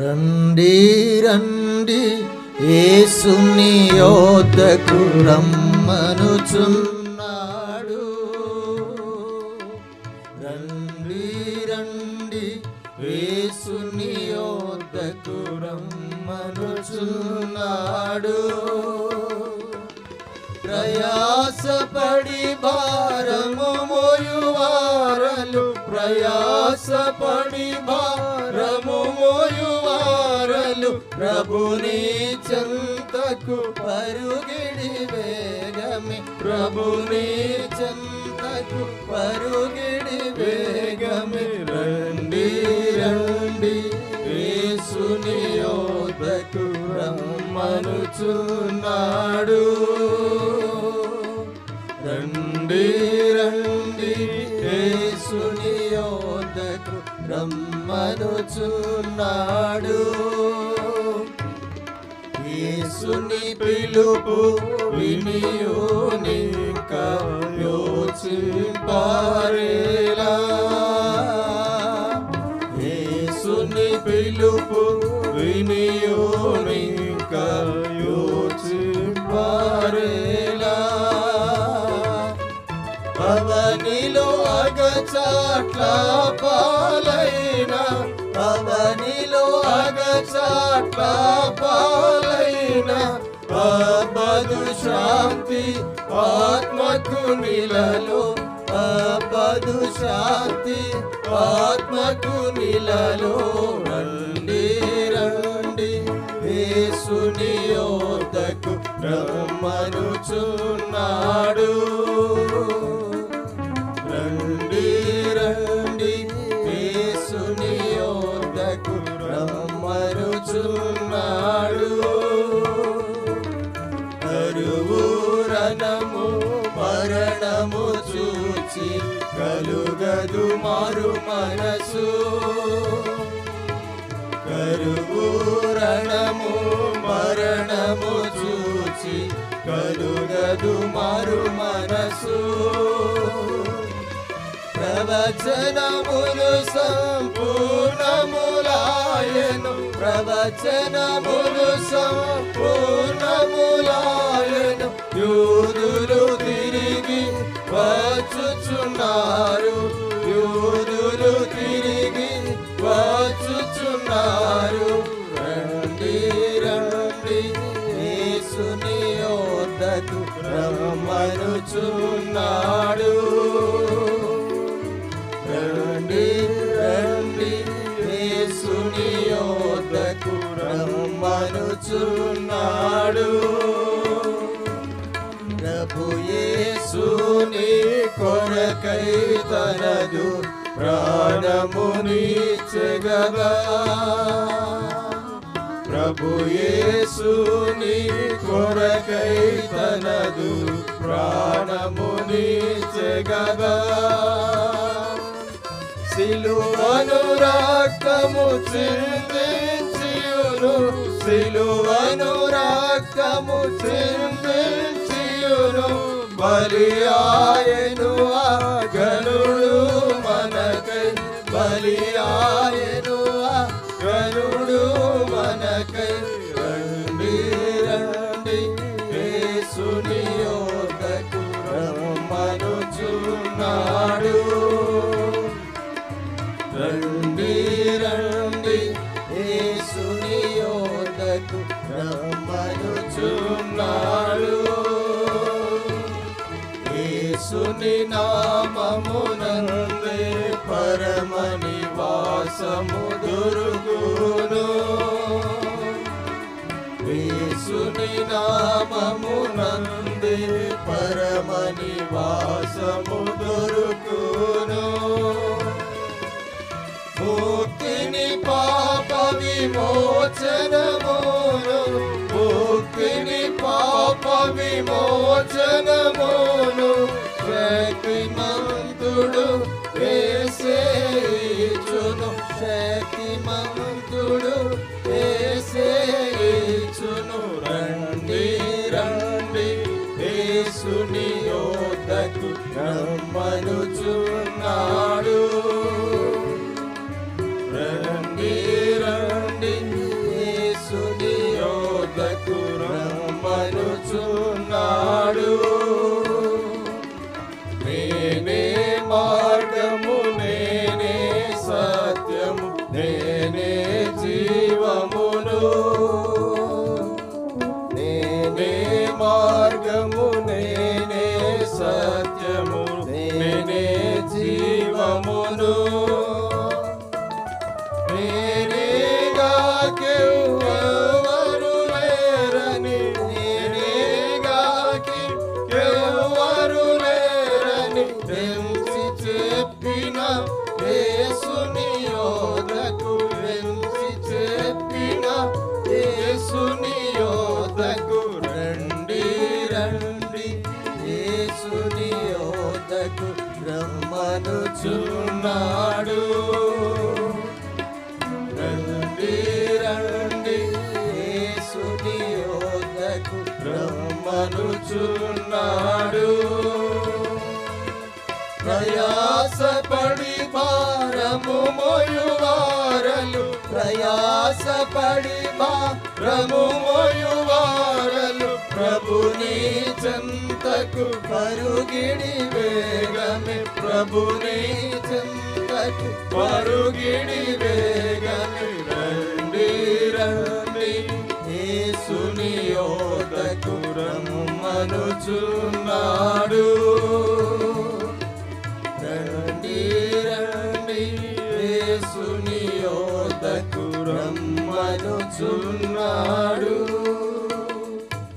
రండి రండి ఏసుని యోధకు రమ్మనుచున్నాడు. రండి రండి యేసుని యోధకు రమ్మనుచున్నాడు. ప్రయాసపడి భారము మోయువారలు ప్రయాసపడి భారము ప్రభుని చెంతకు పరుగిడి వేగమే. ప్రభుని చెంతకు పరుగిడి వేగమే. రండి రండి యేసుని యోధకు రమ్మనుచున్నాడు. రండి రండి యేసుని యోధకు రమ్మనుచున్నాడు. యేసుని పిలుపు వినియోనిక యోచింపారేలా యేసుని పిలుపు వినియోనిక యోచింపారేలా అవనిలో అగచాట్ల పాలైన అవనిలో అగచాట్ల పాలైన అబదు శాంతి ఆత్మకు నిలలో అబదు శాంతి ఆత్మకు నిలలో. రండి రండి యేసుని యోధకు రమ్మనుచున్నాడు మరణము మరణము చూచి కలుగదు మారు మనసు. కరువురణము మరణము చూచి కలుగదు మారు మనసు. ప్రవచనములు సంపూర్ణములాయను. ప్రవచనములు సంపూర్ణములాయను యూదులు తిరిగి వచ్చుచున్నారు. యూదులు తిరిగి వచ్చుచున్నారు. రండి రండి యేసుని యోధకు రమ్మనుచున్నాడు. రండి రండి యేసుని యోధకు రమ్మనుచున్నాడు. యేసుని కొరకై తనదు ప్రాణముని చెగగా ప్రభు యేసుని కొరకై తనదు ప్రాణముని చెగగా సిలువను రక్తము చిందించియును సిలువను రక్తము చిందించియును బలి ఆయను ఆ మనకై. బలి ఆయను ఆ మనకై. రండి రండి యేసుని యోధకు రమ్మనుచున్నాడు. రండి రండి యేసుని యోధకు రమ్మనుచున్నాడు. యేసుని నామమునందే పరమ నివాసము దుర్గును యేసుని నామమునందే పరమ నివాసము దొరుకును. ముక్తిని పాప విమోచనమును ముక్తిని పాప విమోచనమును శక్తిమంతుడు వేసేచును శక్తిమంతుడు వేసేచును రండి రండి వేసుని యోధకు రమ్మనుచున్నాడు రమ్మనుచున్నాడు ప్రయాసపడి భారము మోయువారలు ప్రయాసపడి భారము మోయువారలు ప్రభుని చంతకు పరుగిడి వేగమే ప్రభుని చంతకు పరుగిడి వేగమే. రండి రండి. యేసుని యోదకు రమ్మనుచున్నాడు